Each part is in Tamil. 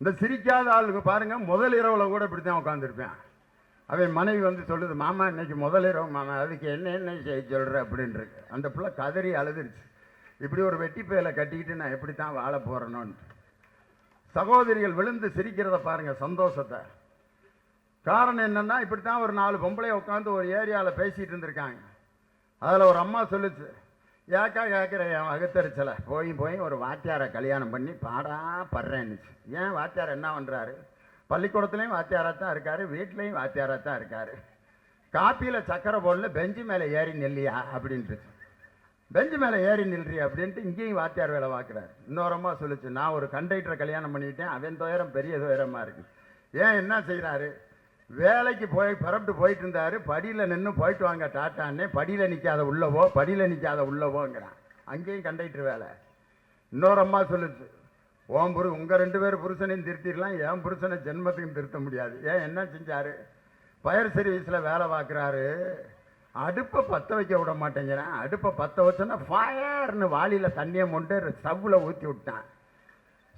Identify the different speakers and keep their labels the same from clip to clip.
Speaker 1: இந்த சிரிக்காத ஆளுங்க பாருங்கள் முதல் இரவில் கூட இப்படி தான் உட்காந்துருப்பேன் அவன் மனைவி வந்து சொல்லுது மாமா இன்னைக்கு முதல் இரவு மாமா அதுக்கு என்ன என்ன செய்ய சொல்கிற அப்படின்ருக்கு அந்த பிள்ளை கதறி அழுதுருச்சு. இப்படி ஒரு வெட்டி பேலை கட்டிக்கிட்டு நான் எப்படி தான் வாழ போகிறேனோன்ட்டு சகோதரிகள் விழுந்து சிரிக்கிறத பாருங்கள் சந்தோஷத்தை. காரணம் என்னன்னா இப்படி தான் ஒரு நாலு பொம்பளை உட்காந்து ஒரு ஏரியாவில் பேசிகிட்டு இருந்திருக்காங்க. அதில் ஒரு அம்மா சொல்லுச்சு ஏக்கா கேட்குற என் வகுத்தறிச்சலை போய் போய் ஒரு வாத்தியாரை கல்யாணம் பண்ணி பாடா படுறேன்னுச்சு ஏன் வாத்தியார் என்ன பண்ணுறாரு பள்ளிக்கூடத்துலேயும் வாத்தியாராக தான் இருக்காரு வீட்லேயும் வாத்தியாராக தான் இருக்காரு. காப்பியில் சக்கரை போடல பெஞ்சு மேலே ஏறி நெல்லியா அப்படின்ட்டு பெஞ்சு மேலே ஏறி நில்றி அப்படின்ட்டு இங்கேயும் வாத்தியார் வேலை பார்க்குறாரு. இன்னொரமாக சொல்லிச்சு சொல்லுச்சு நான் ஒரு கண்டக்டரை கல்யாணம் பண்ணிட்டேன் அவன் துயரம் பெரிய துயரமாக இருக்குது ஏன் என்ன செய்கிறாரு வேலைக்கு போய் பரப்பிட்டு போயிட்டு இருந்தாரு. படியில் நின்று போயிட்டு வாங்க டாட்டான்னே. படியில் நிற்காத உள்ளவோ படியில் நிற்காத உள்ளவோங்கிறான். அங்கேயும் கண்டக்டர் வேலை. இன்னொரு அம்மா சொல்லுச்சு ஓம் புரு உங்கள் ரெண்டு பேர் புருஷனையும் திருத்திடலாம். என் புருஷனை ஜென்மத்துக்கும் திருத்த முடியாது. ஏன் என்ன செஞ்சார்? ஃபயர் சர்வீஸில் வேலை பார்க்குறாரு. அடுப்பை பற்ற வைக்க விட மாட்டேங்கிறேன். அடுப்பை பற்ற வச்சோன்னா ஃபயர்னு வாளியில் தண்ணியை மொண்டு ஸ்டவ்வில் ஊற்றி விட்டான்.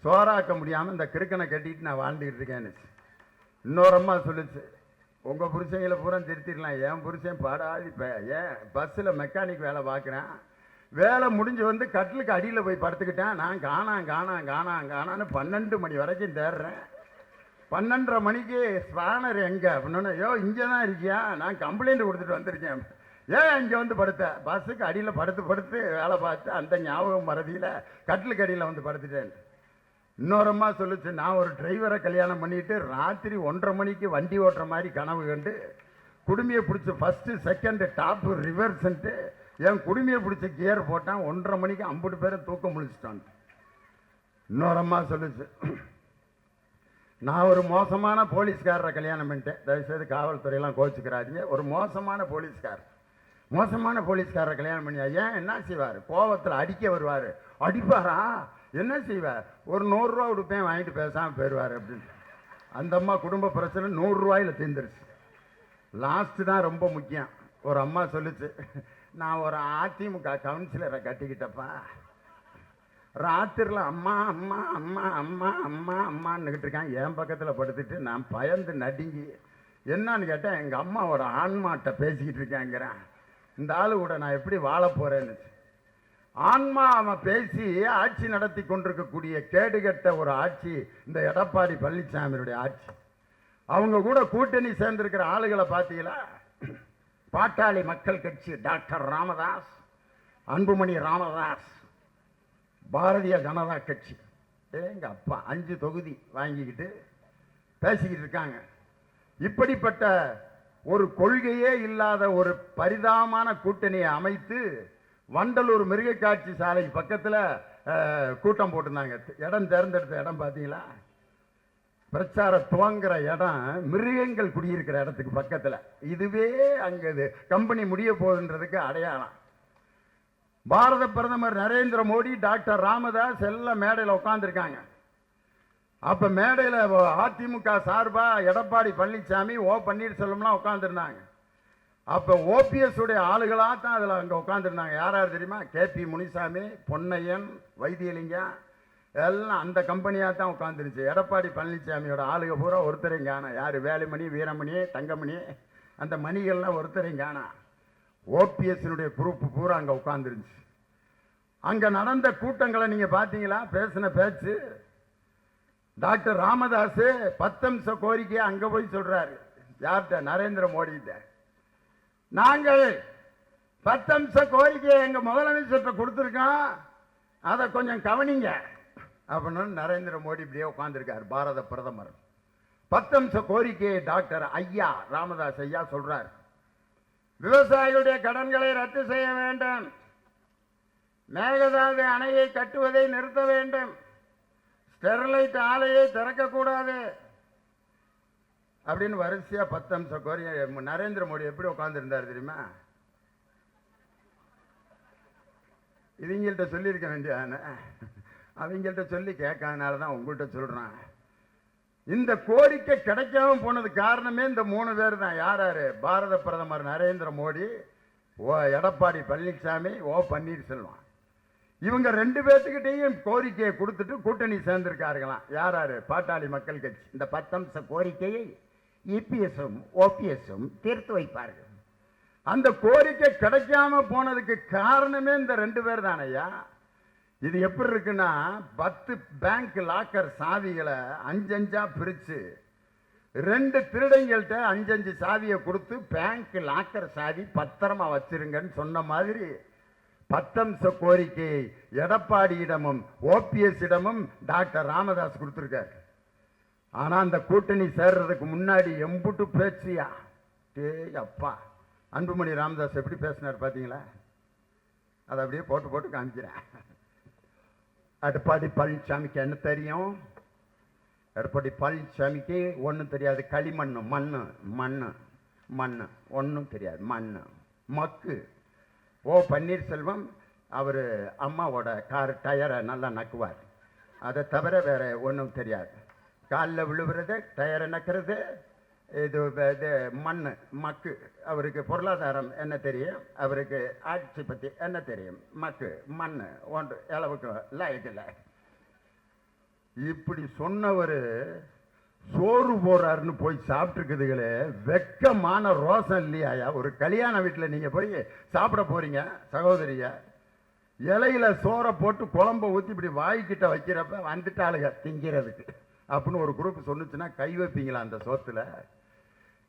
Speaker 1: சோறாக்க முடியாமல் இந்த கிறுக்கனை கட்டிட்டு நான் வாழ்ந்துக்கிட்டு இருக்கேன்னு. இன்னொரு அம்மா சொல்லுச்சு உங்கள் புருஷங்களை பூரா திருத்திடலாம். என் புருஷன் பாடாதி இப்போ ஏன் பஸ்ஸில் மெக்கானிக் வேலை பார்க்குறேன். வேலை முடிஞ்சு வந்து கட்டிலுக்கு அடியில் போய் படுத்துக்கிட்டேன். நான் காணாம் காணாம் காணாம் காணான்னு பன்னெண்டு மணி வரைக்கும் தேடுறேன் பன்னெண்டரை மணிக்கு ஸ்பானர் எங்கே? அப்படின்னு ஐயோ இங்கே தான் இருக்கியா? நான் கம்ப்ளைண்ட் கொடுத்துட்டு வந்திருக்கேன். ஏன் இங்கே வந்து படுத்த? பஸ்ஸுக்கு அடியில் படுத்து படுத்து வேலை பார்த்து அந்த ஞாபகம் மறதியில் கட்டிலுக்கு அடியில் வந்து படுத்துட்டேன். இன்னொருமா சொல்லுச்சு நான் ஒரு டிரைவரை கல்யாணம் பண்ணிட்டு ராத்திரி ஒன்றரை மணிக்கு வண்டி ஓட்டுற மாதிரி கனவு கண்டு குடுமையை பிடிச்சி ஃபஸ்ட்டு செகண்டு டாப்பு ரிவர்ஸ்ன்ட்டு என் குடுமையை பிடிச்ச கியர் போட்டான் ஒன்றரை மணிக்கு ஐம்பது பேரை தூக்கம் முடிச்சிட்டான் இன்னொரம்மா சொல்லுச்சு நான் ஒரு மோசமான போலீஸ்காரரை கல்யாணம் பண்ணிட்டேன். தயவுசெய்து காவல்துறையெல்லாம் கோச்சிக்கிறாதீங்க ஒரு மோசமான போலீஸ்காரர். மோசமான போலீஸ்காரரை கல்யாணம் பண்ணியா? ஏன்? என்ன செய்வார்? கோவத்தில் அடிக்க வருவார். அடிப்பாரா? என்ன செய்வார்? ஒரு நூறுரூவா கொடுப்பேன் வாங்கிட்டு பேசாமல் போயிடுவார் அப்படின்னு. அந்த அம்மா குடும்ப பிரச்சனை நூறுரூவாயில் தீர்ந்துருச்சு. லாஸ்ட்டு தான் ரொம்ப முக்கியம். ஒரு அம்மா சொல்லுச்சு நான் ஒரு அதிமுக கவுன்சிலரை கட்டிக்கிட்டப்பா. ராத்திரில அம்மா அம்மா அம்மா அம்மா அம்மா அம்மான்னுக்கிட்டு இருக்கான் என் பக்கத்தில் படுத்துட்டு நான் பயந்து நடுங்கி என்னன்னு கேட்டேன் எங்கள் அம்மாவோட ஒரு ஆன்மாட்ட பேசிக்கிட்டு இருக்கேங்கிறேன். இந்த ஆளு கூட நான் எப்படி வாழ போகிறேன்னு ஆன்மா அவன் பேசி ஆட்சி நடத்தி கொண்டிருக்கக்கூடிய கேடுகட்ட ஒரு ஆட்சி இந்த எடப்பாடி பழனிசாமியுடைய ஆட்சி. அவங்க கூட கூட்டணி சேர்ந்திருக்கிற ஆளுகளை பார்த்தீங்களா? பாட்டாளி மக்கள் கட்சி டாக்டர் ராமதாஸ் அன்புமணி ராமதாஸ் பாரதிய ஜனதா கட்சி. எங்க அப்பா அஞ்சு தொகுதி வாங்கிக்கிட்டு பேசிக்கிட்டு இருக்காங்க. இப்படிப்பட்ட ஒரு கொள்கையே இல்லாத ஒரு பரிதாபமான கூட்டணியை அமைத்து வண்டலூர் மிருகக்காட்சி சாலைக்கு பக்கத்தில் கூட்டம் போட்டிருந்தாங்க. இடம் தேர்ந்தெடுத்த இடம் பார்த்தீங்களா பிரச்சார துவங்குற இடம் மிருகங்கள் குடியிருக்கிற இடத்துக்கு பக்கத்தில். இதுவே அங்கே இது கம்பெனி முடிய போகுதுன்றதுக்கு அடையாளம். பாரத பிரதமர் நரேந்திர மோடி டாக்டர் ராமதாஸ் எல்லாம் மேடையில் உட்காந்துருக்காங்க அப்போ மேடையில் அதிமுக சார்பாக எடப்பாடி பழனிசாமி ஓ பன்னீர்செல்வம்லாம் உட்காந்துருந்தாங்க அப்போ ஓபிஎஸ் உடைய ஆளுகளாக தான் அதில் அங்கே உட்காந்துருந்தாங்க யார் யார் தெரியுமா? கேபி முனிசாமி பொன்னையன் வைத்தியலிங்கம் எல்லாம் அந்த கம்பெனியாக தான் உட்காந்துருச்சு எடப்பாடி பழனிசாமியோட ஆளுக பூரா ஒருத்தரையும் காணும் யார்? வேலுமணி வீரமணி தங்கமணி அந்த மணிகள்லாம் ஒருத்தரையும் காணும் ஓபிஎஸ்னுடைய குரூப் பூரா அங்கே உட்காந்துருந்துச்சு அங்கே நடந்த கூட்டங்களை நீங்கள் பார்த்தீங்களா பேசின பேச்சு. டாக்டர் ராமதாஸ் பத்தம்ச கோரிக்கையை அங்கே போய் சொல்கிறாரு யார்கிட்ட? நரேந்திர மோடிகிட்ட. நாங்கள் பத்தம்ச கோரிக்கையை எங்கள் முதலமைச்சர்கிட்ட கொடுத்துருக்கோம். அதை கொஞ்சம் கவனிங்க. அப்படின்னு நரேந்திர மோடி இப்படியே உட்காந்துருக்கார் பாரத பிரதமர். பத்தம்ச கோரிக்கையை டாக்டர் ஐயா ராமதாஸ் ஐயா சொல்கிறார் விவசாயிகளுடைய கடன்களை ரத்து செய்ய வேண்டும். மேகதாது அணையை கட்டுவதை நிறுத்த வேண்டும். ஸ்டெர்லைட் ஆலையை திறக்கக்கூடாது. அப்படின்னு வரிசையாக பத்து அம்சம் கோரிய நரேந்திர மோடி எப்படி உட்காந்துருந்தார் தெரியுமா? இவங்கள்ட்ட சொல்லியிருக்க வேண்டியதானே அவங்கள்ட்ட சொல்லி கேட்காதனால தான் உங்கள்கிட்ட சொல்றான். இந்த கோரிக்கை கிடைக்காம போனது காரணமே இந்த மூணு பேர் தான். யார் யார்? பாரத பிரதமர் நரேந்திர மோடி ஓ எடப்பாடி பழனிசாமி ஓ பன்னீர்செல்வம். இவங்க ரெண்டு பேர்த்துக்கிட்டையும் கோரிக்கையை கொடுத்துட்டு கூட்டணி சேர்ந்திருக்காருங்களாம் யார் யார்? பாட்டாளி மக்கள் கட்சி.
Speaker 2: இந்த பத்தம்ச கோரிக்கையை இபிஎஸும் ஓபிஎஸும் தீர்த்து வைப்பார்கள்.
Speaker 1: அந்த கோரிக்கை கிடைக்காம போனதுக்கு காரணமே இந்த ரெண்டு பேர் தானையா இது எப்படி இருக்குன்னா பத்து பேங்க் லாக்கர் சாவிகளை அஞ்சஞ்சா பிரித்து ரெண்டு திருடங்கள்கிட்ட அஞ்சஞ்சு சாவியை கொடுத்து பேங்க் லாக்கர் சாவி பத்திரமா வச்சிருங்கன்னு சொன்ன மாதிரி பத்தம்ச கோரிக்கை எடப்பாடியிடமும் ஓபிஎஸ் இடமும் டாக்டர் ராமதாஸ் கொடுத்துருக்காரு. ஆனால் அந்த கூட்டணி சேர்றதுக்கு முன்னாடி எம்புட்டு பேச்சியா? டே அப்பா அன்புமணி ராமதாஸ் எப்படி பேசினார் பார்த்தீங்களா அதை அப்படியே போட்டு போட்டு காமிக்கிறேன். எடப்பாடி பழனிசாமிக்கு என்ன தெரியும்? எடப்பாடி பழனிசாமிக்கு ஒன்றும் தெரியாது. களிமண் மண் மண் மண் ஒன்றும் தெரியாது. மண் மக்கு. ஓ பன்னீர்செல்வம் அவர் அம்மாவோட கார் டயரை நல்லா நக்குவார். அதை தவிர வேறு ஒன்றும் தெரியாது. காலில் விழுவுறது டயரை நக்கிறது இது இது மண் மக்கு. அவருக்கு பொருளாதாரம் என்ன தெரியும்? அவருக்கு ஆட்சி பற்றி என்ன தெரியும்? மக்கு மண் ஒன்று அளவுக்கு லாயக்கில்லை இப்படி சொன்னவர் சோறு போறாருன்னு போய் சாப்பிட்டுருக்குதுகளே வெக்கமான ரோசம் இல்லையாயா? ஒரு கல்யாண வீட்டில் நீங்கள் போய் சாப்பிட போறீங்க சகோதரிய? இலையில சோறை போட்டு குழம்ப ஊற்றி இப்படி வாய்க்கிட்ட வைக்கிறப்ப வந்துட்டாளுங்க திங்கிறதுக்கு. அப்படின்னு ஒரு குரூப் சொன்னுச்சுன்னா கை வைப்பீங்களா அந்த சோத்துல?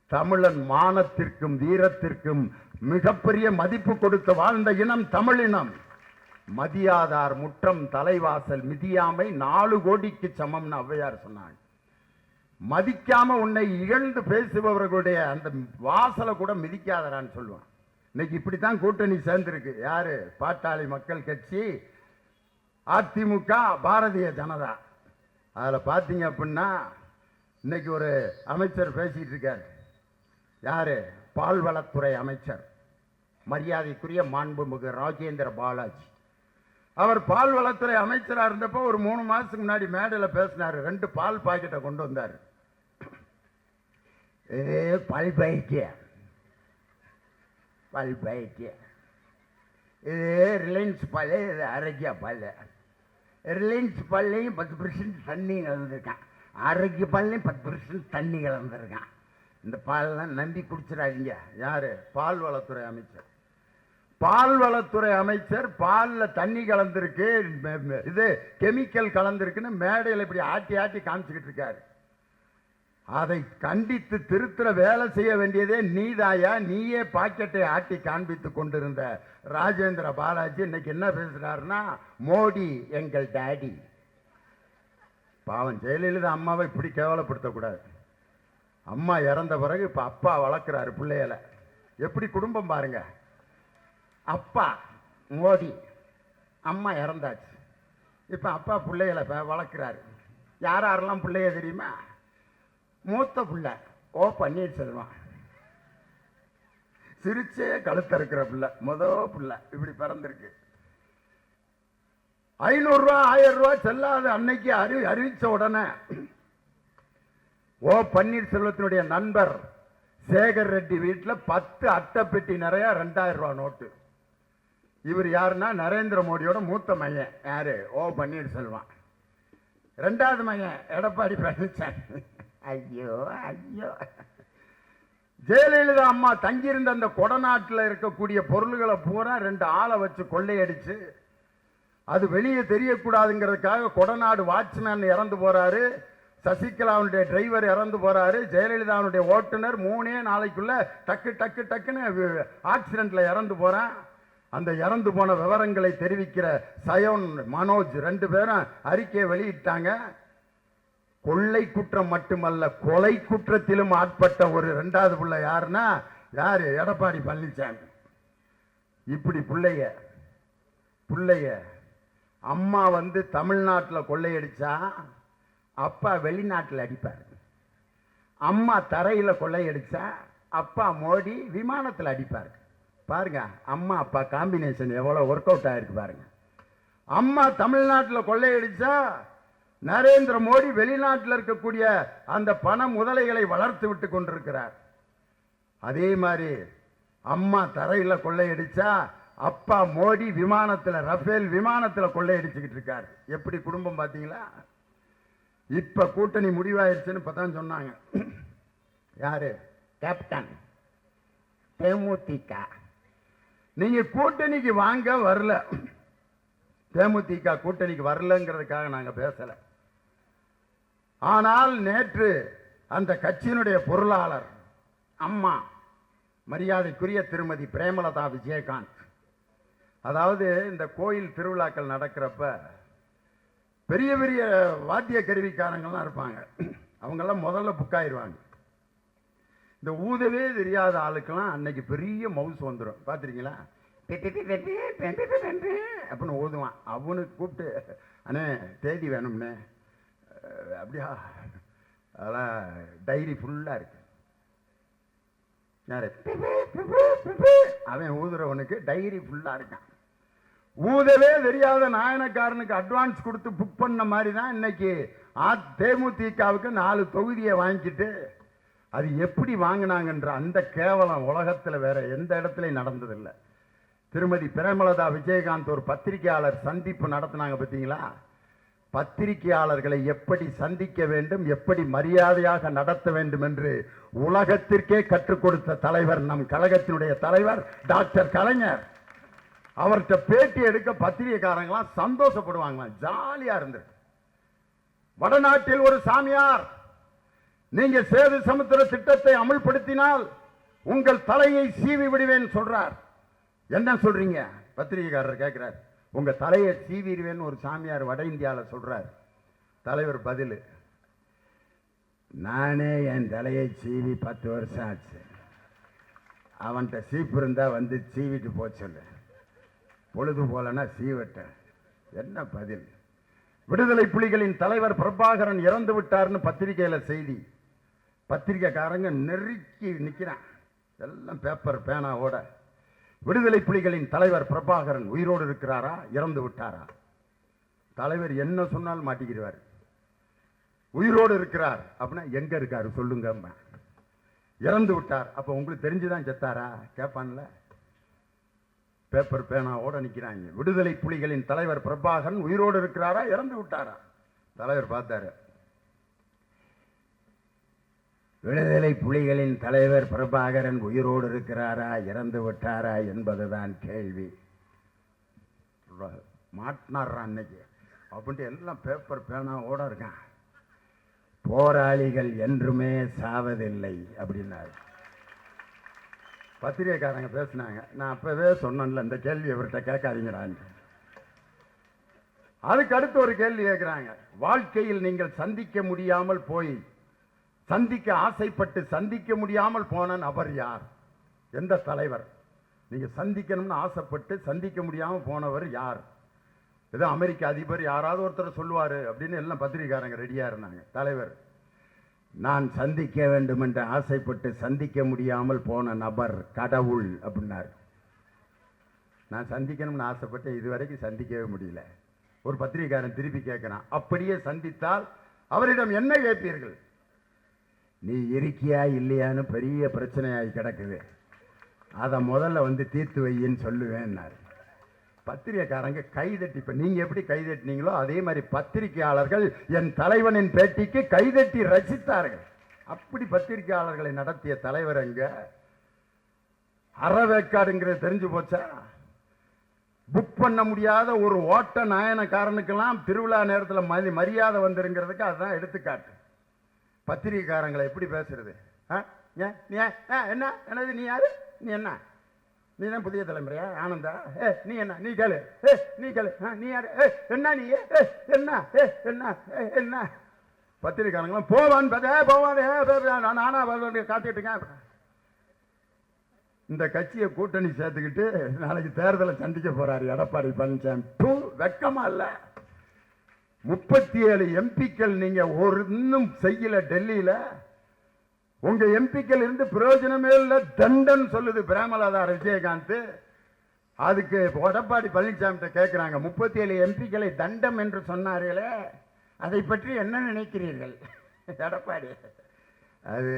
Speaker 1: தமிழன் மானத்திற்கும் வீரத்திற்கும் மிகப்பெரிய மதிப்பு கொடுத்து வாழ்ந்த இனம் தமிழினம் மதியாதார் முற்றம் தலைவாசல் மிதியாமை நாலு கோடிக்கு சமம்னு ஔவையார் சொன்னாங்க. மதிக்காம உன்னை இகழ்ந்து பேசுபவர்களுடைய அந்த வாசலை கூட மிதிக்காதரான்னு சொல்லுவான். இன்னைக்கு இப்படித்தான் கூட்டணி சேர்ந்திருக்கு. யாரு? பாட்டாளி மக்கள் கட்சி அதிமுக பாரதிய ஜனதா. அதில் பார்த்தீங்க அப்படின்னா இன்றைக்கி ஒரு அமைச்சர் பேசிகிட்டு இருக்கார். யார்? பால்வளத்துறை அமைச்சர். மரியாதைக்குரிய மாண்புமிகு ராஜேந்திர பாலாஜி. அவர் பால்வளத்துறை அமைச்சராக இருந்தப்போ ஒரு மூணு மாதத்துக்கு முன்னாடி மேடையில் பேசினார். ரெண்டு பால் பாக்கெட்டை கொண்டு வந்தார். இது பால் பாக்கெட்டு. பால் இது ரிலையன்ஸ் பால் இது ஆரோக்கியா பால். ரிலையன்ஸ் பால்லையும் பத்து பர்சன்ட் தண்ணி கலந்துருக்கான் ஆரோக்கிய பால்லையும் பத்து பர்சன்ட் தண்ணி கலந்துருக்கான் இந்த பாலெல்லாம் நம்பி குடிச்சிடாதீங்க. பால் பால்வளத்துறை அமைச்சர். பால்வளத்துறை அமைச்சர் பாலில் தண்ணி கலந்துருக்கு இது கெமிக்கல் கலந்துருக்குன்னு மேடையில் இப்படி ஆட்டி ஆட்டி காமிச்சிக்கிட்டு இருக்காரு. அதை கண்டித்து திருத்துற வேலை செய்ய வேண்டியதே நீதாயா? நீயே பாக்கெட்டை ஆட்டி காண்பித்து கொண்டிருந்த ராஜேந்திர பாலாஜி இன்னைக்கு என்ன பேசுறாருன்னா மோடி எங்கள் டேடி. பாவம் ஜெயலலிதா அம்மாவை இப்படி கேவலப்படுத்தக்கூடாது. அம்மா இறந்த பிறகு இப்போ அப்பா வளர்க்குறாரு பிள்ளைகளை. எப்படி குடும்பம் பாருங்க. அப்பா மோடி அம்மா இறந்தாச்சு. இப்போ அப்பா பிள்ளைகளை வளர்க்குறாரு. யார் யாரெல்லாம் பிள்ளைய தெரியுமா? மூத்த பிள்ளை ஓ பன்னீர்செல்வம். சிரிச்சே கழுத்த இருக்கிற பிள்ளை முத பிள்ளை இப்படி பிறந்திருக்கு. ஐநூறுரூவா ஆயிரம் ரூபா செல்லாத அன்னைக்கு அறி அறிவிச்ச உடனே ஓ பன்னீர்செல்வத்தினுடைய நண்பர் சேகர் ரெட்டி வீட்டில் பத்து அட்டை பெட்டி நிறைய ரெண்டாயிரம் ரூபா நோட்டு. இவர் யாருன்னா நரேந்திர மோடியோட மூத்த மையன். யாரு? ஓ பன்னீர்செல்வம். ரெண்டாவது மையன் எடப்பாடி பழனிசாமி ஐயோ ஐயோ. ஜெயலலிதா அம்மா தங்கியிருந்த அந்த கொடநாட்டில் இருக்கக்கூடிய பொருள்களை பூரா ரெண்டு ஆளை வச்சு கொள்ளையடிச்சு. அது வெளியே தெரியக்கூடாதுங்கிறதுக்காக கொடநாடு வாட்ச்மேன் இறந்து போகிறாரு சசிகலாவுடைய டிரைவர் இறந்து போகிறாரு ஜெயலலிதாவுடைய ஓட்டுநர் மூணே நாளைக்குள்ளே டக்கு டக்கு டக்குன்னு ஆக்சிடெண்ட்டில் இறந்து போகிறான் அந்த இறந்து போன விவரங்களை தெரிவிக்கிற சயோன் மனோஜ் ரெண்டு பேரும் அறிக்கையை வெளியிட்டாங்க. கொள்ளை குற்றம் மட்டுமல்ல கொலை குற்றத்திலும் ஆட்பட்ட ஒரு ரெண்டாவது பிள்ளை யாருன்னா யாரு? எடப்பாடி பழனிசாமி. இப்படி பிள்ளைய பிள்ளைய அம்மா வந்து தமிழ்நாட்டில் கொள்ளையடிச்சா அப்பா வெளிநாட்டில் அடிப்பார். அம்மா தரையில் கொள்ளையடிச்சா அப்பா மோடி விமானத்தில் அடிப்பார். பாருங்க அம்மா அப்பா காம்பினேஷன் எவ்வளோ ஒர்க் அவுட் ஆயிருக்கு பாருங்க. அம்மா தமிழ்நாட்டில் கொள்ளையடிச்சா நரேந்திர மோடி வெளிநாட்டில் இருக்கக்கூடிய அந்த பண முதலைகளை வளர்த்து விட்டு கொண்டிருக்கிறார். அதே மாதிரி அம்மா தரையில் கொள்ளையடிச்சா அப்பா மோடி விமானத்தில் ரஃபேல் விமானத்தில் கொள்ளையடிச்சுக்கிட்டு இருக்கார். எப்படி குடும்பம் பார்த்தீங்களா இப்போ கூட்டணி முடிவாயிருச்சுன்னு இப்பதான் சொன்னாங்க. யாரு?
Speaker 2: கேப்டன். தேமுதிக.
Speaker 1: நீங்கள் கூட்டணிக்கு வாங்க வரல. தேமுதிக கூட்டணிக்கு வரலங்கிறதுக்காக நாங்கள் பேசலை. ஆனால் நேற்று அந்த கட்சியினுடைய பொருளாளர் அம்மா மரியாதைக்குரிய திருமதி பிரேமலதா விஜயகாந்த் அதாவது இந்த கோயில் திருவிழாக்கள் நடக்கிறப்ப பெரிய பெரிய வாத்திய கருவிக்காரங்கள்லாம் இருப்பாங்க அவங்கெல்லாம் முதல்ல புக் ஆயிடுவாங்க இந்த ஊதவே தெரியாத ஆளுக்கெல்லாம் அன்னைக்கு பெரிய மவுஸ் வந்துடும் பார்த்துருக்கீங்களா அப்படின்னு ஊதுவான் அவனுக்கு கூப்பிட்டு அண்ணே தேதி வேணும்னே அப்படியா? அதெல்லாம் டைரி ஃபுல்லாக இருக்கு. யாரு? அவன் ஊதுறவனுக்கு டைரி ஃபுல்லாக இருக்கான். ஊதவே தெரியாத நாயனக்காரனுக்கு அட்வான்ஸ் கொடுத்து புக் பண்ண மாதிரி தான் இன்னைக்கு ஆ தேமுதிகவுக்கு நாலு தொகுதியை வாங்கிட்டு அது எப்படி வாங்கினாங்கன்ற அந்த கேவலம் உலகத்தில் வேற எந்த இடத்துலையும் நடந்ததில்லை. திருமதி பிரேமலதா விஜயகாந்த் ஒரு பத்திரிகையாளர் சந்திப்பு நடத்தினாங்க பார்த்தீங்களா? பத்திரிகையாளர்களை எப்படி சந்திக்க வேண்டும் எப்படி மரியாதையாக நடத்த வேண்டும் என்று உலகத்திற்கே கற்றுக் கொடுத்த தலைவர் நம் கழகத்தினுடைய தலைவர் டாக்டர் கலைஞர். அவர்கிட்ட பேட்டி எடுக்க பத்திரிகைக்காரங்களாம் சந்தோஷப்படுவாங்களாம் ஜாலியா இருந்தது. வடநாட்டில் ஒரு சாமியார் நீங்க சேது சமுத்திர திட்டத்தை அமுல்படுத்தினால் உங்கள் தலையை சீவி விடுவேன் சொல்றார். என்ன சொல்றீங்க? பத்திரிகைக்காரர் கேட்கிறார் உங்கள் தலையை சீவிடுவேன்னு ஒரு சாமியார் வட இந்தியாவில் சொல்கிறார் தலைவர் பதில். நானே என் தலையை சீவி பத்து வருஷம் ஆச்சு. அவன்கிட்ட சீப்பு இருந்தால் வந்து சீவிட்டு போக சொல்லு. பொழுது போலன்னா சீவட்டேன். என்ன பதில்? விடுதலை புலிகளின் தலைவர் பிரபாகரன் இறந்து விட்டார்னு பத்திரிகையில் செய்தி. பத்திரிகைக்காரங்க நெருக்கி நிற்கிறான் எல்லாம் பேப்பர் பேனாவோட விடுதலை புலிகளின் தலைவர் பிரபாகரன் உயிரோடு இருக்கிறாரா? இறந்து விட்டாரா? தலைவர் என்ன சொன்னாலும் மாட்டிக்கிடுவார். உயிரோடு இருக்கிறார் அப்படின்னா எங்க இருக்காரு? சொல்லுங்க இறந்து விட்டார். அப்ப உங்களுக்கு தெரிஞ்சுதான் செத்தாரா? கேட்பான்ல பேப்பர் பேனாவோட நிற்கிறாங்க விடுதலை புலிகளின் தலைவர் பிரபாகரன் உயிரோடு இருக்கிறாரா? இறந்து விட்டாரா? தலைவர் பார்த்தாரு. விடுதலை புலிகளின் தலைவர் பிரபாகரன் உயிரோடு இருக்கிறாரா இறந்து விட்டாரா என்பதுதான் கேள்வி. மாட்டினார்ரா அன்னைக்கு. அப்படின்ட்டு எல்லாம் பேப்பர் பேனாவோட இருக்கான். போராளிகள் என்றுமே சாவதில்லை அப்படின்னாரு. பத்திரிகைக்காரங்க பேசினாங்க. நான் அப்பவே சொன்னேன்ல இந்த கேள்வி இவர்கிட்ட கேட்காதீங்கடான்னு அதுக்கு அடுத்து ஒரு கேள்வி கேட்குறாங்க. வாழ்க்கையில் நீங்கள் சந்திக்க முடியாமல் போய் சந்திக்க ஆசைப்பட்டு சந்திக்க முடியாமல் போன நபர் யார்? எந்த தலைவர்? நீங்கள் சந்திக்கணும்னு ஆசைப்பட்டு சந்திக்க முடியாமல் போனவர் யார்? ஏதோ அமெரிக்க அதிபர் யாராவது ஒருத்தர் சொல்லுவார் அப்படின்னு எல்லாம் பத்திரிக்காரங்க ரெடியாக இருந்தாங்க. தலைவர் நான் சந்திக்க வேண்டும் என்று ஆசைப்பட்டு சந்திக்க முடியாமல் போன நபர் கடவுள் அப்படின்னார். நான் சந்திக்கணும்னு ஆசைப்பட்டு இதுவரைக்கும் சந்திக்கவே முடியல. ஒரு பத்திரிகைக்காரன் திருப்பி கேட்கிறான் அப்படியே சந்தித்தால் அவரிடம் என்ன கேட்பீர்கள்? நீ இருக்கியா இல்லையான்னு பெரிய பிரச்சனையாகி கிடக்குது. அதை முதல்ல வந்து தீர்த்து வையின்னு சொல்லுவேன்னாரு. பத்திரிகைக்காரங்க கைதட்டி இப்போ நீங்கள் எப்படி கைதட்டினீங்களோ அதே மாதிரி பத்திரிகையாளர்கள் என் தலைவனின் பேட்டிக்கு கைதட்டி ரசித்தார்கள். அப்படி பத்திரிகையாளர்களை நடத்திய தலைவர் அங்கே அறவேக்காடுங்கிறது தெரிஞ்சு போச்சா? புக் பண்ண முடியாத ஒரு ஓட்ட நாயனக்காரனுக்கெல்லாம் திருவிழா நேரத்தில் மதி மரியாதை வந்துருங்கிறதுக்கு அதுதான் எடுத்துக்காட்டு. பத்திரிகைக்காரங்களை எப்படி பேசுறது? ஆ? ஏன்? நீ ஆ, என்ன? என்னது நீ யாரு? நீ என்ன? நீ தான் புதிய தலைமுறையா? ஆனந்தா? ஏ நீ என்ன? நீ கேளு. ஏ நீ கேளு. ஆ, நீ யாரு? ஏ என்ன நீ? ஏ என்ன? ஏ என்ன? ஏ என்ன? பத்திரிக்காரங்களாம் போவான் பதே போவான் ஏ நான் நானா காத்துக்கிட்டு இருக்கேன். இந்த கட்சியை கூட்டணி சேர்த்துக்கிட்டு நாளைக்கு தேர்தலை சந்திக்க போறாரு எடப்பாடி பழனிசாமி. டூ வெக்கமா இல்லை. முப்பத்தி ஏழு எம்பிக்கள் நீங்க ஒரு இன்னும் செய்யல டெல்லியில. உங்க எம்பிக்கள் இருந்து பிரயோஜனமே இல்லை தண்டன் சொல்லுது பிரேமலதா விஜயகாந்த். அதுக்கு எடப்பாடி பழனிசாமி கேட்கிறாங்க முப்பத்தி ஏழு எம்பிக்களை தண்டம் என்று சொன்னார்களே அதை பற்றி என்ன நினைக்கிறீர்கள்? எடப்பாடி. அது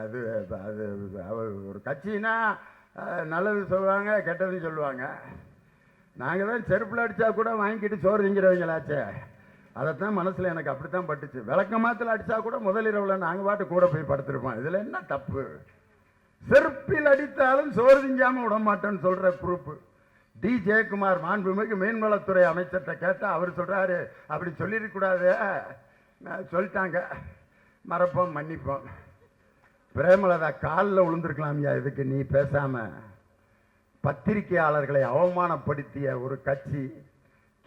Speaker 1: அது அது அது ஒரு கட்சினா நல்லது சொல்லுவாங்க கெட்டதுன்னு சொல்லுவாங்க. நாங்கள் தான் செருப்பில் அடித்தா கூட வாங்கிட்டு சோறு திங்கிறவங்களாச்சே. அதைத்தான் மனசில் எனக்கு அப்படித்தான் பட்டுச்சு. விளக்க மாத்தில் அடித்தா கூட முதலிரவில் நாங்கள் பாட்டு கூட போய் படுத்திருப்போம். இதில் என்ன தப்பு? செருப்பில் அடித்தாலும் சோறு திங்காமல் விட மாட்டேன்னு சொல்கிற குரூப்பு டி. ஜெயக்குமார் மாண்புமிகு மீன்வளத்துறை அமைச்சர்கிட்ட கேட்டால் அவர் சொல்கிறாரு அப்படி சொல்லிடக்கூடாது சொல்லிட்டாங்க. மறப்போம் மன்னிப்போம். பிரேமலதா காலில் விழுந்திருக்கலாம்யா இதுக்கு நீ பேசாமல் பத்திரிகையாளர்களை அவமானப்படுத்திய ஒரு கட்சி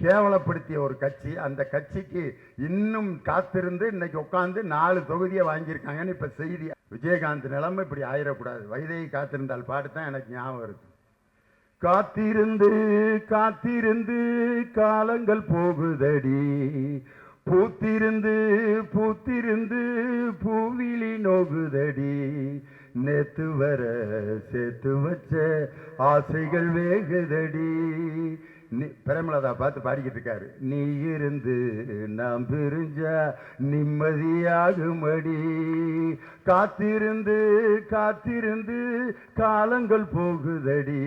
Speaker 1: கேவலப்படுத்திய ஒரு கட்சி அந்த கட்சிக்கு இன்னும் காத்திருந்து இன்னைக்கு உட்காந்து நாலு தொகுதியை வாங்கியிருக்காங்கன்னு இப்போ செய்தி. விஜயகாந்த் நிலைமை இப்படி ஆயிடக்கூடாது வயதை காத்திருந்தால் பாட்டு தான் எனக்கு ஞாபகம் இருக்கு. காத்திருந்து காத்திருந்து காலங்கள் போகுதடி. பூத்திருந்து பூத்திருந்து பூவிழி நோகுதடி. நேத்து வர சேர்த்து வச்ச ஆசைகள் வேகுதடி. நீ பிரேமலதா பார்த்து பாடிக்கிட்டு இருக்காரு. நீ இருந்து நாம் பிரிஞ்சா நிம்மதியாகுமடி. காத்திருந்து காத்திருந்து காலங்கள் போகுதடி.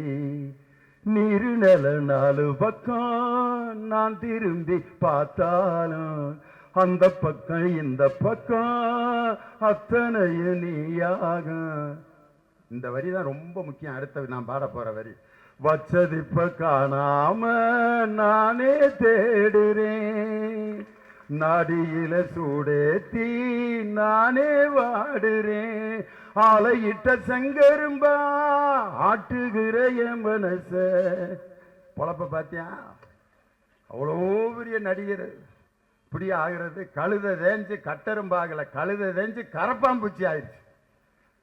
Speaker 1: நீரு நில நாலு பக்கம் நான் திரும்பி பார்த்தாலும் அந்த பக்கம் இந்த பக்கம் அத்தனையும் நீயாக. இந்த வரி தான் ரொம்ப முக்கியம். அடுத்த நான் பாட போற வரி. வச்சது இப்ப காணாம நானே தேடுறேன். நாடியில சூடேத்தி நானே வாடுறேன். ஆலையிட்ட செங்கரும்பா ஆட்டுகிற என் மனச. பொழப்ப பாத்தியா? அவ்வளோ பெரிய நடிகர். இப்படி ஆகிறது கழுத தேஞ்சு கட்டரும்பாகலை கழுத தேஞ்சு கரப்பாம்பூச்சி ஆயிடுச்சு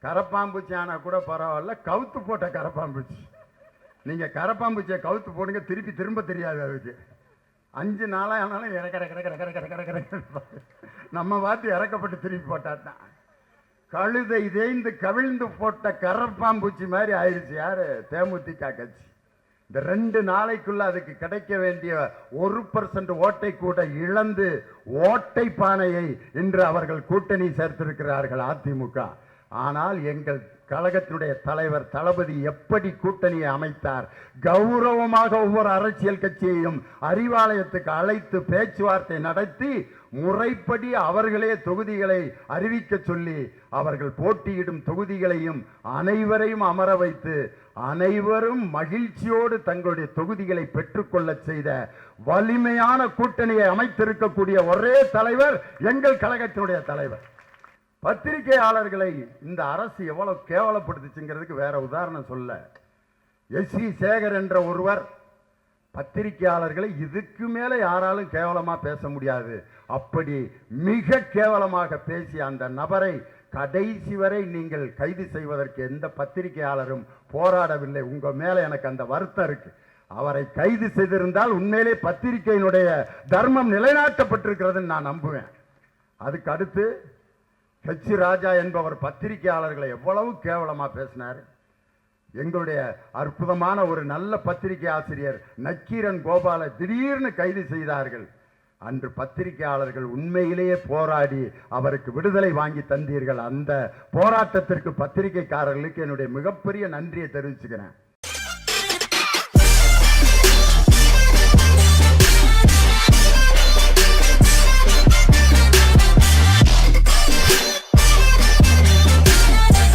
Speaker 1: கரப்பாம்பூச்சி ஆனால் கூட பரவாயில்ல கவுத்து போட்ட கரப்பாம்பூச்சி நீங்கள் கரப்பாம்பூச்சியை கவுத்து போடுங்க திருப்பி திரும்ப தெரியாது அதுக்கு அஞ்சு நாளாக ஆனாலும் இறக்கிற கிடக்கிற கிடக்கிற கிடக்கிற நம்ம பார்த்து இறக்கப்பட்டு திருப்பி போட்டா தான் கழுதை தேய்ந்து கவிழ்ந்து போட்ட கரப்பாம்பூச்சி மாதிரி ஆயிடுச்சு யாரு தேமுதிக கட்சி இந்த ரெண்டு நாளைக்குள்ள அதுக்கு கிடைக்க வேண்டிய ஒரு பர்சன்ட் ஓட்டை கூட இழந்து ஓட்டை பானையை இன்று அவர்கள் கூட்டணி சேர்த்திருக்கிறார்கள் அதிமுக. ஆனால் எங்கள் கழகத்தினுடைய தலைவர் தளபதி எப்படி கூட்டணியை அமைத்தார்? கௌரவமாக ஒவ்வொரு அரசியல் கட்சியையும் அறிவாலயத்துக்கு அழைத்து பேச்சுவார்த்தை நடத்தி முறைப்படி அவர்களே தொகுதிகளை அறிவிக்க சொல்லி அவர்கள் போட்டியிடும் தொகுதிகளையும் அனைவரையும் அமர வைத்து அனைவரும் மகிழ்ச்சியோடு தங்களுடைய தொகுதிகளை பெற்றுக்கொள்ள செய்த வலிமையான கூட்டணியை அமைத்திருக்கக்கூடிய ஒரே தலைவர் எங்கள் கழகத்தினுடைய தலைவர். பத்திரிகையாளர்களை இந்த அரசு எவ்வளவு கேவலப்படுத்துச்சுங்கிறதுக்கு வேற உதாரணம் சொல்ல. எஸ் சி சேகர் என்ற ஒருவர் பத்திரிகையாளர்களை இதுக்கு மேல யாராலும் கேவலமா பேச முடியாது. அப்படி மிக கேவலமாக பேசிய அந்த நபரை கடைசி வரை நீங்கள் கைது செய்வதற்கு எந்த பத்திரிகையாளரும் போராடவில்லை. உங்க மேல எனக்கு அந்த வருத்தம் இருக்கு. அவரை கைது செய்திருந்தால் உண்மையிலே பத்திரிகையினுடைய தர்மம் நிலைநாட்டப்பட்டிருக்கிறதுன்னு நான் நம்புவேன். அதுக்கு அடுத்து ஹெச் ராஜா என்பவர் பத்திரிகையாளர்களை எவ்வளவு கேவலமாக பேசினார். எங்களுடைய அற்புதமான ஒரு நல்ல பத்திரிகை ஆசிரியர் நக்கீரன் கோபாலை திடீர்னு கைது செய்தார்கள். அன்று பத்திரிகையாளர்கள் உண்மையிலேயே போராடி அவருக்கு விடுதலை வாங்கி தந்தீர்கள். அந்த போராட்டத்திற்கு பத்திரிகைக்காரர்களுக்கு என்னுடைய மிகப்பெரிய நன்றியை தெரிவிச்சுக்கிறேன்.